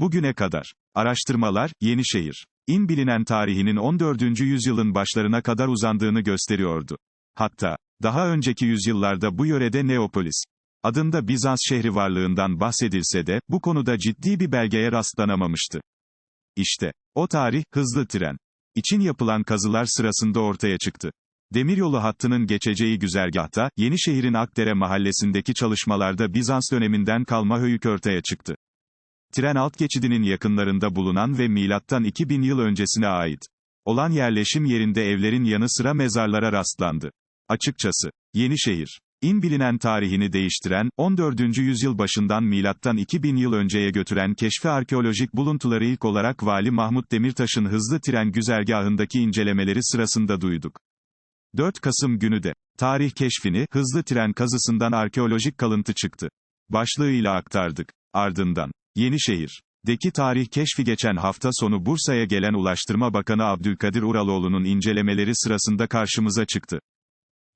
Bugüne kadar. Araştırmalar, Yenişehir. İn bilinen tarihinin 14. yüzyılın başlarına kadar uzandığını gösteriyordu. Hatta, daha önceki yüzyıllarda bu yörede Neopolis adında Bizans şehri varlığından bahsedilse de, bu konuda ciddi bir belgeye rastlanamamıştı. İşte, o tarih, hızlı tren için yapılan kazılar sırasında ortaya çıktı. Demiryolu hattının geçeceği güzergahta, Yenişehir'in Akdere mahallesindeki çalışmalarda Bizans döneminden kalma höyük ortaya çıktı. Tren alt geçidinin yakınlarında bulunan ve milattan 2000 yıl öncesine ait olan yerleşim yerinde evlerin yanı sıra mezarlara rastlandı. Açıkçası, Yenişehir, İn bilinen tarihini değiştiren, 14. yüzyıl başından milattan 2000 yıl önceye götüren keşfi arkeolojik buluntuları ilk olarak Vali Mahmut Demirtaş'ın hızlı tren güzergahındaki incelemeleri sırasında duyduk. 4 Kasım günü de, tarih keşfini, hızlı tren kazısından arkeolojik kalıntı çıktı. Başlığıyla aktardık. Ardından, Yenişehir. Deki tarih keşfi geçen hafta sonu Bursa'ya gelen Ulaştırma Bakanı Abdülkadir Uraloğlu'nun incelemeleri sırasında karşımıza çıktı.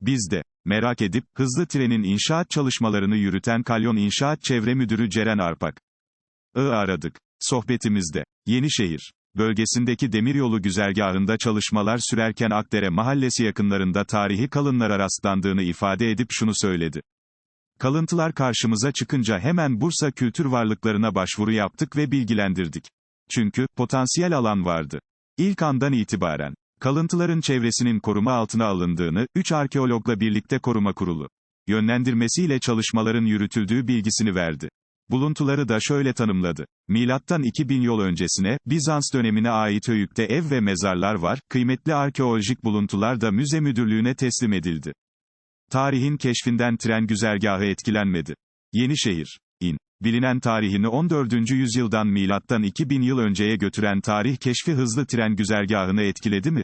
Biz de, merak edip, hızlı trenin inşaat çalışmalarını yürüten Kalyon İnşaat Çevre Müdürü Ceren Arpak. I aradık. Sohbetimizde, Yenişehir bölgesindeki demiryolu güzergahında çalışmalar sürerken Akdere mahallesi yakınlarında tarihi kalınlara rastlandığını ifade edip şunu söyledi. Kalıntılar karşımıza çıkınca hemen Bursa kültür varlıklarına başvuru yaptık ve bilgilendirdik. Çünkü, potansiyel alan vardı. İlk andan itibaren, kalıntıların çevresinin koruma altına alındığını, 3 arkeologla birlikte koruma kurulu yönlendirmesiyle çalışmaların yürütüldüğü bilgisini verdi. Buluntuları da şöyle tanımladı. Milattan 2000 yıl öncesine, Bizans dönemine ait höyükte ev ve mezarlar var, kıymetli arkeolojik buluntular da müze müdürlüğüne teslim edildi. Tarihin keşfinden tren güzergahı etkilenmedi. Yenişehir, in. Bilinen tarihini 14. yüzyıldan milattan 2000 yıl önceye götüren tarih keşfi hızlı tren güzergahını etkiledi mi?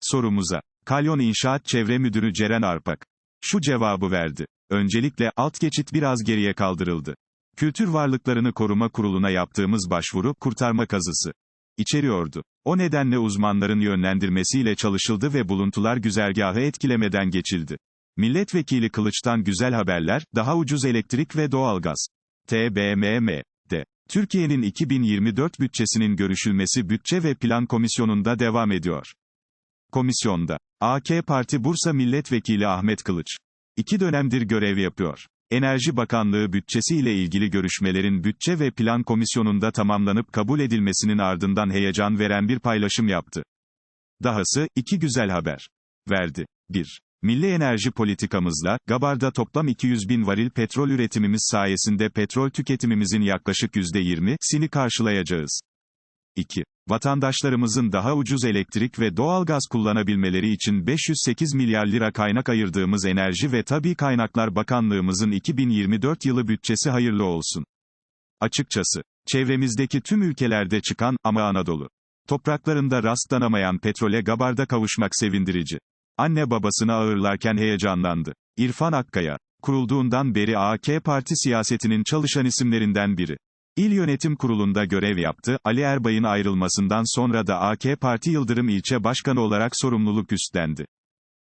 Sorumuza, Kalyon İnşaat Çevre Müdürü Ceren Arpak, şu cevabı verdi. Öncelikle, alt geçit biraz geriye kaldırıldı. Kültür Varlıklarını Koruma Kurulu'na yaptığımız başvuru, kurtarma kazısı içeriyordu. O nedenle uzmanların yönlendirmesiyle çalışıldı ve buluntular güzergahı etkilemeden geçildi. Milletvekili Kılıç'tan güzel haberler, daha ucuz elektrik ve doğalgaz. TBMM'de. Türkiye'nin 2024 bütçesinin görüşülmesi Bütçe ve Plan Komisyonu'nda devam ediyor. Komisyonda, AK Parti Bursa Milletvekili Ahmet Kılıç, iki dönemdir görev yapıyor. Enerji Bakanlığı bütçesi ile ilgili görüşmelerin Bütçe ve Plan Komisyonu'nda tamamlanıp kabul edilmesinin ardından heyecan veren bir paylaşım yaptı. Dahası, iki güzel haber verdi. 1. Milli enerji politikamızla, Gabar'da toplam 200 bin varil petrol üretimimiz sayesinde petrol tüketimimizin yaklaşık %20'sini karşılayacağız. 2. Vatandaşlarımızın daha ucuz elektrik ve doğalgaz kullanabilmeleri için 508 milyar lira kaynak ayırdığımız Enerji ve Tabi Kaynaklar Bakanlığımızın 2024 yılı bütçesi hayırlı olsun. Açıkçası, çevremizdeki tüm ülkelerde çıkan, ama Anadolu topraklarında rastlanamayan petrole Gabar'da kavuşmak sevindirici. Anne babasını ağırlarken heyecanlandı. İrfan Akkaya, kurulduğundan beri AK Parti siyasetinin çalışan isimlerinden biri. İl Yönetim Kurulu'nda görev yaptı, Ali Erbay'ın ayrılmasından sonra da AK Parti Yıldırım ilçe başkanı olarak sorumluluk üstlendi.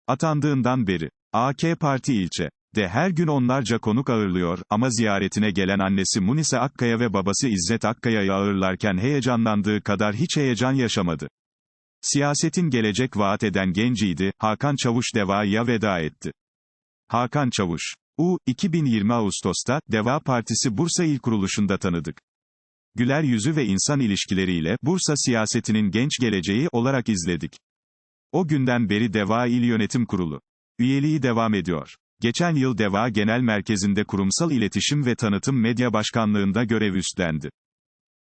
Atandığından beri, AK Parti ilçe, de her gün onlarca konuk ağırlıyor, ama ziyaretine gelen annesi Munise Akkaya ve babası İzzet Akkaya'yı ağırlarken heyecanlandığı kadar hiç heyecan yaşamadı. Siyasetin gelecek vaat eden genciydi, Hakan Çavuş Deva'ya veda etti. Hakan Çavuş U, 2020 Ağustos'ta, Deva Partisi Bursa İl Kuruluşu'nda tanıdık. Güler yüzü ve insan ilişkileriyle, Bursa siyasetinin genç geleceği olarak izledik. O günden beri Deva İl Yönetim Kurulu. Üyeliği devam ediyor. Geçen yıl Deva Genel Merkezi'nde kurumsal iletişim ve tanıtım medya başkanlığında görev üstlendi.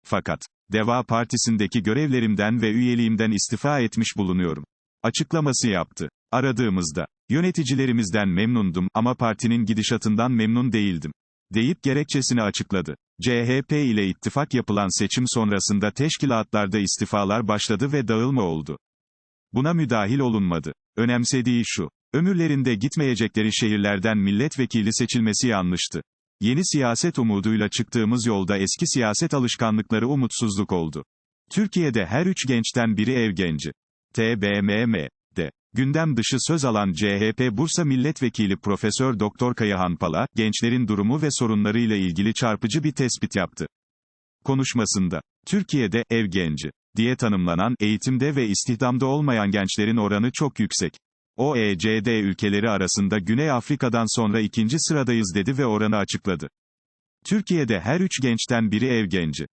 Fakat, Deva Partisi'ndeki görevlerimden ve üyeliğimden istifa etmiş bulunuyorum. Açıklaması yaptı. Aradığımızda, yöneticilerimizden memnundum ama partinin gidişatından memnun değildim. Deyip gerekçesini açıkladı. CHP ile ittifak yapılan seçim sonrasında teşkilatlarda istifalar başladı ve dağılma oldu. Buna müdahil olunmadı. Önemsediği şu, ömürlerinde gitmeyecekleri şehirlerden milletvekili seçilmesi yanlıştı. Yeni siyaset umuduyla çıktığımız yolda eski siyaset alışkanlıkları umutsuzluk oldu. Türkiye'de her üç gençten biri ev genci. TBMM'de. Gündem dışı söz alan CHP Bursa Milletvekili Profesör Doktor Kayahan Pala, gençlerin durumu ve sorunlarıyla ilgili çarpıcı bir tespit yaptı. Konuşmasında, Türkiye'de, ev genci, diye tanımlanan, eğitimde ve istihdamda olmayan gençlerin oranı çok yüksek. OECD ülkeleri arasında Güney Afrika'dan sonra ikinci sıradayız dedi ve oranı açıkladı. Türkiye'de her üç gençten biri ev genci.